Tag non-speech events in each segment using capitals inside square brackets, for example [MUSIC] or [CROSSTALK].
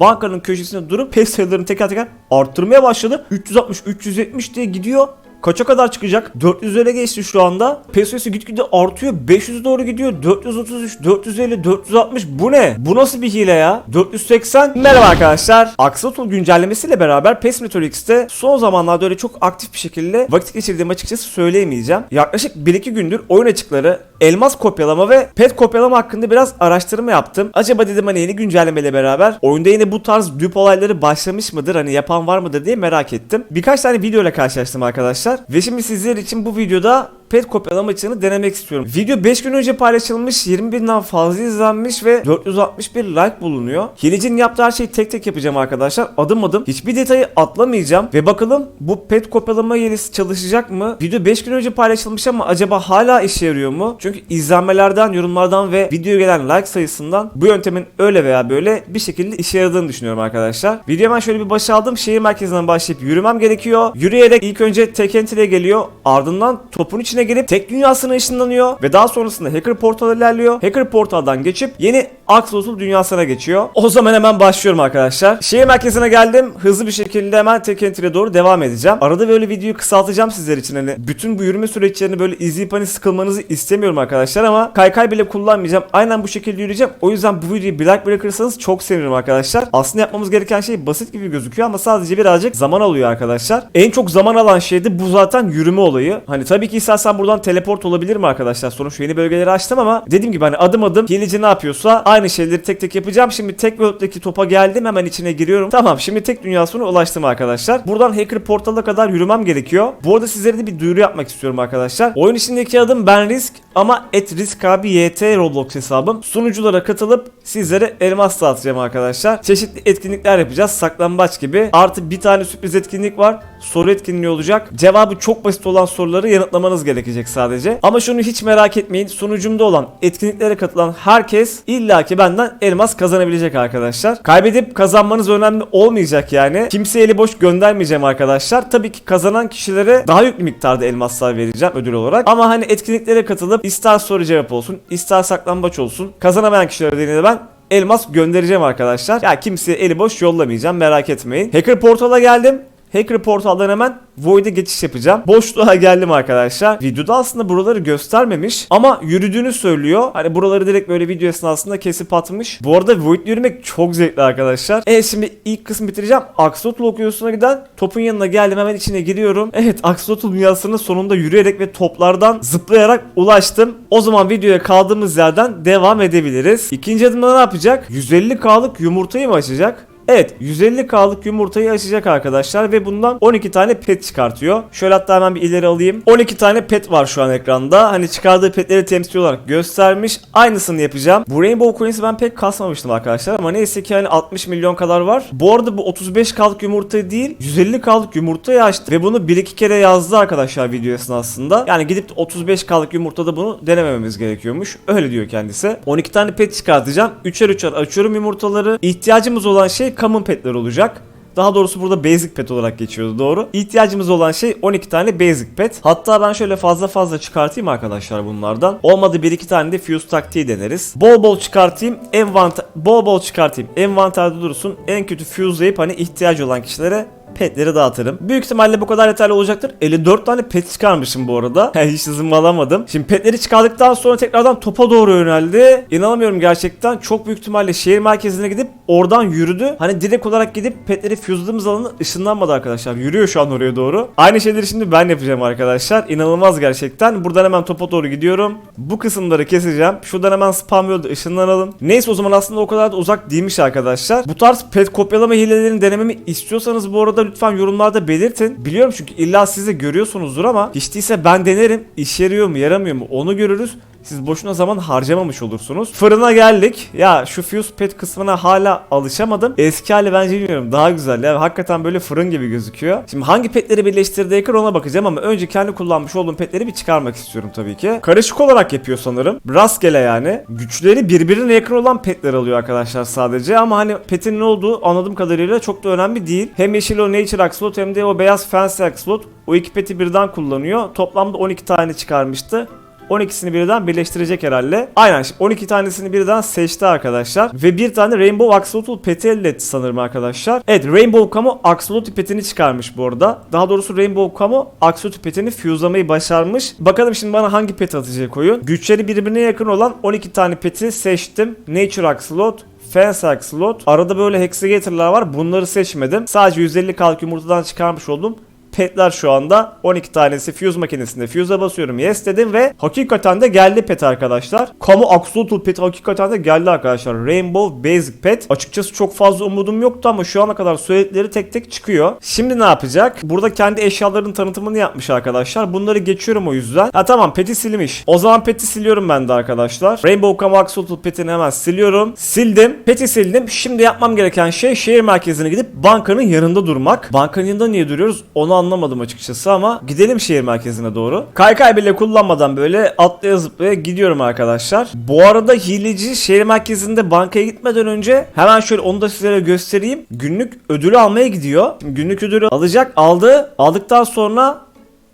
bankanın köşesinde durup pes sayılarını teker teker arttırmaya başladı. 360 370 diye gidiyor. Kaça kadar çıkacak? 400'lere geçti şu anda. Pesosu gitgide artıyor. 500 doğru gidiyor. 433, 450, 460. Bu ne? Bu nasıl bir hile ya? 480. Merhaba arkadaşlar. Axolotl güncellemesiyle beraber PES Metrolix'te son zamanlarda öyle çok aktif bir şekilde vakit geçirdiğim açıkçası söyleyemeyeceğim. Yaklaşık 1-2 gündür oyun açıkları, elmas kopyalama ve pet kopyalama hakkında biraz araştırma yaptım. Acaba dedim hani yeni güncellemeyle beraber oyunda yine bu tarz düp olayları başlamış mıdır? Hani yapan var mıdır diye merak ettim. Birkaç tane video ile karşılaştım arkadaşlar. Ve şimdi sizler için bu videoda pet kopyalama açığını denemek istiyorum. Video 5 gün önce paylaşılmış, 20 binden fazla izlenmiş ve 461 like bulunuyor. Hilecinin yaptığı her şeyi tek tek yapacağım arkadaşlar. Adım adım hiçbir detayı atlamayacağım ve bakalım bu pet kopyalama hilesi çalışacak mı? Video 5 gün önce paylaşılmış ama acaba hala işe yarıyor mu? Çünkü izlenmelerden, yorumlardan ve videoya gelen like sayısından bu yöntemin öyle veya böyle bir şekilde işe yaradığını düşünüyorum arkadaşlar. Videoyu hemen şöyle bir başa aldım. Şehir merkezinden başlayıp yürümem gerekiyor. Yürüyerek ilk önce tek entry'e geliyor. Ardından topun içine girip tek dünyasına ışınlanıyor ve daha sonrasında hacker portala ilerliyor. Hacker portaldan geçip yeni Axolotl dünyasına geçiyor. O zaman hemen başlıyorum arkadaşlar. Şehir merkezine geldim. Hızlı bir şekilde hemen tek entry'e doğru devam edeceğim. Arada böyle videoyu kısaltacağım sizler için. Hani bütün bu yürüme süreçlerini böyle izleyip hani sıkılmanızı istemiyorum arkadaşlar ama kaykay bile kullanmayacağım. Aynen bu şekilde yürüyeceğim. O yüzden bu videoyu bir like bırakırsanız çok sevinirim arkadaşlar. Aslında yapmamız gereken şey basit gibi gözüküyor ama sadece birazcık zaman alıyor arkadaşlar. En çok zaman alan şey de bu zaten yürüme olayı. Hani tabii ki istersen buradan teleport olabilir mi arkadaşlar? Sonuç yeni bölgeleri açtım ama dediğim gibi hani adım adım hileci ne yapıyorsa aynı şeyleri tek tek yapacağım. Şimdi tek world'deki topa geldim hemen içine giriyorum. Tamam şimdi tek dünyasına ulaştım arkadaşlar. Buradan hacker portala kadar yürümem gerekiyor. Bu arada sizlere de bir duyuru yapmak istiyorum arkadaşlar. Oyun içindeki adım Ben Risk ama et risk abi YT Roblox hesabım. Sunuculara katılıp sizlere elmas dağıtacağım arkadaşlar. Çeşitli etkinlikler yapacağız. Saklambaç gibi. Artı bir tane sürpriz etkinlik var. Soru etkinliği olacak. Cevabı çok basit olan soruları yanıtlamanız gerekecek sadece. Ama şunu hiç merak etmeyin. Sunucumda olan etkinliklere katılan herkes illaki benden elmas kazanabilecek arkadaşlar. Kaybedip kazanmanız önemli olmayacak yani. Kimseye eli boş göndermeyeceğim arkadaşlar. Tabii ki kazanan kişilere daha yüklü miktarda elmaslar vereceğim ödül olarak. Ama hani etkinliklere katılıp ister soru cevap olsun, ister saklambaç olsun. Kazanamayan kişilere de yine ben elmas göndereceğim arkadaşlar. Ya kimseye eli boş yollamayacağım merak etmeyin. Hacker portala geldim. Hacker portaldan hemen Void'e geçiş yapacağım. Boşluğa geldim arkadaşlar. Videoda aslında buraları göstermemiş ama yürüdüğünü söylüyor. Hani buraları direkt böyle video esnasında kesip atmış. Bu arada Void yürümek çok zevkli arkadaşlar. Evet şimdi ilk kısmı bitireceğim. Axolotl okyanusuna giden topun yanına geldim hemen içine giriyorum. Evet Axolotl dünyasına sonunda yürüyerek ve toplardan zıplayarak ulaştım. O zaman videoya kaldığımız yerden devam edebiliriz. İkinci adımda ne yapacak? 150k'lık yumurtayı mı açacak? Evet 150k'lık yumurtayı açacak arkadaşlar ve bundan 12 tane pet çıkartıyor. Şöyle hatta hemen bir ileri alayım. 12 tane pet var şu an ekranda. Hani çıkardığı petleri temsil olarak göstermiş. Aynısını yapacağım. Bu Rainbow Coins'i ben pek kasmamıştım arkadaşlar ama neyse ki hani 60 milyon kadar var. Bu arada bu 35k'lık yumurta değil 150k'lık yumurtayı açtı ve bunu 1-2 kere yazdı arkadaşlar video esnasında. Yani gidip de 35k'lık yumurtada bunu denemememiz gerekiyormuş. Öyle diyor kendisi. 12 tane pet çıkartacağım. 3'er 3'er açıyorum yumurtaları. İhtiyacımız olan şey common petler olacak. Daha doğrusu burada basic pet olarak geçiyordu doğru. İhtiyacımız olan şey 12 tane basic pet. Hatta ben şöyle fazla fazla çıkartayım arkadaşlar bunlardan. Olmadı 1-2 tane de fuse taktiği deneriz. Bol bol çıkartayım. Envanter bol bol çıkartayım. Envanterde dursun. En kötü fuse'layıp hani ihtiyacı olan kişilere petleri dağıtırım. Büyük ihtimalle bu kadar yeterli olacaktır. 54 tane pet çıkarmışım bu arada. [LAUGHS] Hiç hızımı alamadım. Şimdi petleri çıkardıktan sonra tekrardan topa doğru yöneldi. İnanamıyorum gerçekten. Çok büyük ihtimalle şehir merkezine gidip oradan yürüdü. Hani direkt olarak gidip petleri fuse'ladığımız alanı ışınlanmadı arkadaşlar. Yürüyor şu an oraya doğru. Aynı şeyleri şimdi ben yapacağım arkadaşlar. İnanılmaz gerçekten. Buradan hemen topa doğru gidiyorum. Bu kısımları keseceğim. Şuradan hemen spam yolda ışınlanalım. Neyse o zaman aslında o kadar da uzak değilmiş arkadaşlar. Bu tarz pet kopyalama hilelerini denememi istiyorsanız bu arada lütfen yorumlarda belirtin. Biliyorum çünkü illa siz de görüyorsunuzdur ama hiç değilse ben denerim. İşe yarıyor mu yaramıyor mu onu görürüz. Siz boşuna zaman harcamamış olursunuz. Fırına geldik. Ya şu fuse pet kısmına hala alışamadım. Eski hali bence bilmiyorum. Daha güzel. Ya hakikaten böyle fırın gibi gözüküyor. Şimdi hangi petleri birleştirdi Hacker ona bakacağım ama önce kendi kullanmış olduğum petleri bir çıkarmak istiyorum tabii ki. Karışık olarak yapıyor sanırım. Rastgele yani. Güçleri birbirine yakın olan petler alıyor arkadaşlar sadece ama hani petin ne olduğu anladığım kadarıyla çok da önemli değil. Hem yeşil o Nature Axolot hem de o beyaz Fancy Axolot o iki peti birden kullanıyor. Toplamda 12 tane çıkarmıştı. 12'sini birden birleştirecek herhalde. Aynen şimdi 12 tanesini birden seçti arkadaşlar. Ve bir tane Rainbow Axolotl peti elde etti sanırım arkadaşlar. Evet Rainbow Camo Axolotl petini çıkarmış bu arada. Daha doğrusu Rainbow Camo Axolotl petini fuse'lamayı başarmış. Bakalım şimdi bana hangi pet atacak oyun. Güçleri birbirine yakın olan 12 tane peti seçtim. Nature Axolot, Fence Axolot. Arada böyle Hexagator'lar var. Bunları seçmedim. Sadece 150 kalk yumurtadan çıkarmış oldum. Petler şu anda 12 tanesi fuse makinesinde fuse'a basıyorum yes dedim ve hakikaten de geldi pet arkadaşlar. Kamu Axolotl pet hakikaten de geldi arkadaşlar. Rainbow Basic Pet. Açıkçası çok fazla umudum yoktu ama şu ana kadar söyledikleri tek tek çıkıyor. Şimdi ne yapacak? Burada kendi eşyalarının tanıtımını yapmış arkadaşlar. Bunları geçiyorum o yüzden. Ha tamam peti silmiş. O zaman peti siliyorum ben de arkadaşlar. Rainbow Kamu Axolotl petini hemen siliyorum. Sildim. Peti sildim. Şimdi yapmam gereken şey şehir merkezine gidip bankanın yanında durmak. Bankanın yanında niye duruyoruz? Onu anlamadım açıkçası ama gidelim şehir merkezine doğru. Kaykay bile kullanmadan böyle atlaya zıplaya gidiyorum arkadaşlar. Bu arada hileci şehir merkezinde bankaya gitmeden önce hemen şöyle onu da sizlere göstereyim. Günlük ödülü almaya gidiyor. Günlük ödülü alacak. Aldı. Aldıktan sonra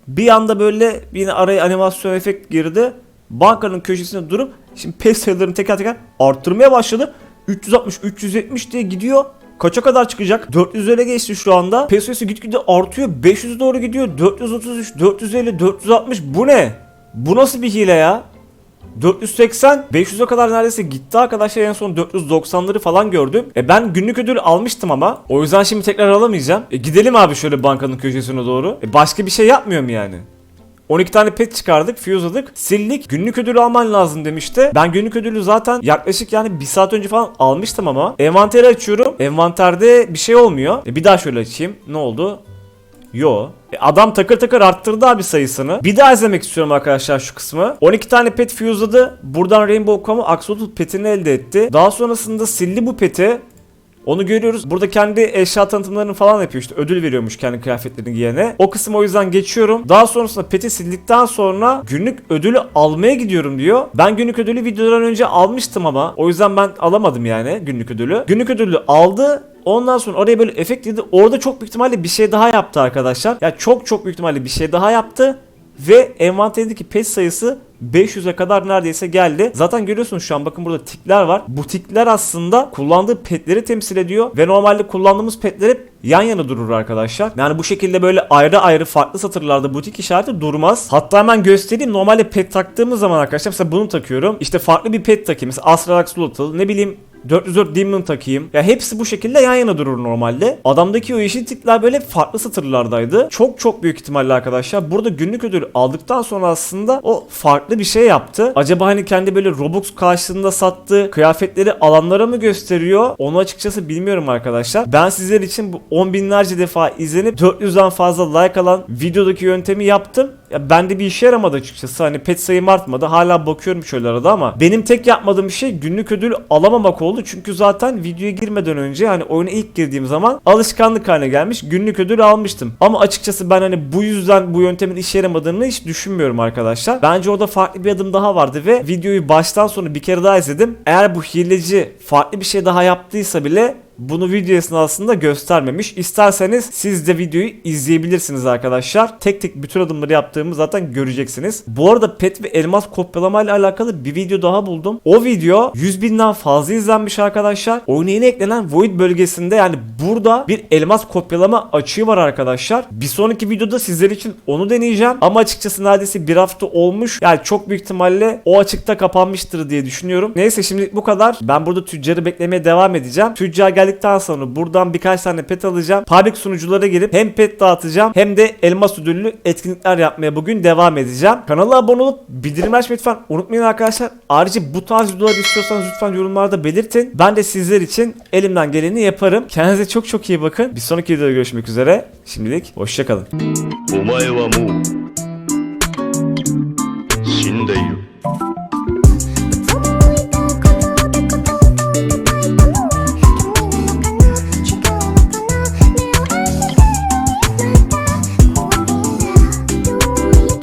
bir anda böyle yine araya animasyon efekt girdi. Bankanın köşesinde durup şimdi pes sayılarını teker teker arttırmaya başladı. 360 370 diye gidiyor. Kaça kadar çıkacak? 400'lere geçti şu anda. PESO'su gitgide artıyor. 500 doğru gidiyor. 433, 450, 460. Bu ne? Bu nasıl bir hile ya? 480, 500'e kadar neredeyse gitti arkadaşlar en son 490'ları falan gördüm. E ben günlük ödül almıştım ama. O yüzden şimdi tekrar alamayacağım. E gidelim abi şöyle bankanın köşesine doğru. E başka bir şey yapmıyorum yani. 12 tane pet çıkardık, fuse'ladık, sildik. Günlük ödülü alman lazım demişti. Ben günlük ödülü zaten yaklaşık yani bir saat önce falan almıştım ama. Envanteri açıyorum. Envanterde bir şey olmuyor. E bir daha şöyle açayım. Ne oldu? Yo. E adam takır takır arttırdı abi sayısını. Bir daha izlemek istiyorum arkadaşlar şu kısmı. 12 tane pet fuse'ladı. Buradan Rainbow Com'u Axolotl petini elde etti. Daha sonrasında sildi bu peti. Onu görüyoruz. Burada kendi eşya tanıtımlarını falan yapıyor işte. Ödül veriyormuş kendi kıyafetlerini giyene. O kısmı o yüzden geçiyorum. Daha sonrasında peti sildikten sonra günlük ödülü almaya gidiyorum diyor. Ben günlük ödülü videodan önce almıştım ama. O yüzden ben alamadım yani günlük ödülü. Günlük ödülü aldı. Ondan sonra oraya böyle efekt dedi. Orada çok büyük ihtimalle bir şey daha yaptı arkadaşlar. Ya çok çok büyük ihtimalle bir şey daha yaptı. Ve envanterindeki pet sayısı 500'e kadar neredeyse geldi. Zaten görüyorsunuz şu an bakın burada tikler var. Bu tikler aslında kullandığı petleri temsil ediyor. Ve normalde kullandığımız petler hep yan yana durur arkadaşlar. Yani bu şekilde böyle ayrı ayrı farklı satırlarda butik işareti durmaz. Hatta hemen göstereyim. Normalde pet taktığımız zaman arkadaşlar mesela bunu takıyorum. İşte farklı bir pet takayım. Mesela Astral Axolotl ne bileyim 404 Demon takayım. Ya hepsi bu şekilde yan yana durur normalde. Adamdaki o yeşil tikler böyle farklı satırlardaydı. Çok çok büyük ihtimalle arkadaşlar burada günlük ödül aldıktan sonra aslında o farklı bir şey yaptı. Acaba hani kendi böyle Robux karşılığında sattığı kıyafetleri alanlara mı gösteriyor? Onu açıkçası bilmiyorum arkadaşlar. Ben sizler için bu 10 binlerce defa izlenip 400'den fazla like alan videodaki yöntemi yaptım. Ya bende bir işe yaramadı açıkçası. Hani pet sayım artmadı. Hala bakıyorum şöyle arada ama benim tek yapmadığım şey günlük ödül alamamak oldu. Çünkü zaten videoya girmeden önce hani oyuna ilk girdiğim zaman alışkanlık haline gelmiş. Günlük ödül almıştım. Ama açıkçası ben hani bu yüzden bu yöntemin işe yaramadığını hiç düşünmüyorum arkadaşlar. Bence orada farklı bir adım daha vardı ve videoyu baştan sona bir kere daha izledim. Eğer bu hileci farklı bir şey daha yaptıysa bile bunu video esnasında göstermemiş. İsterseniz siz de videoyu izleyebilirsiniz arkadaşlar. Tek tek bütün adımları yaptığımı zaten göreceksiniz. Bu arada pet ve elmas kopyalama ile alakalı bir video daha buldum. O video 100 binden fazla izlenmiş arkadaşlar. Oyuna yeni eklenen Void bölgesinde yani burada bir elmas kopyalama açığı var arkadaşlar. Bir sonraki videoda sizler için onu deneyeceğim. Ama açıkçası neredeyse bir hafta olmuş. Yani çok büyük ihtimalle o açıkta kapanmıştır diye düşünüyorum. Neyse şimdi bu kadar. Ben burada tüccarı beklemeye devam edeceğim. Tüccar geldikten sonra buradan birkaç tane pet alacağım. Public sunuculara gelip hem pet dağıtacağım hem de elmas ödüllü etkinlikler yapmaya bugün devam edeceğim. Kanala abone olup bildirim açmayı lütfen unutmayın arkadaşlar. Ayrıca bu tarz videolar istiyorsanız lütfen yorumlarda belirtin. Ben de sizler için elimden geleni yaparım. Kendinize çok çok iyi bakın. Bir sonraki videoda görüşmek üzere. Şimdilik hoşçakalın. お前はもう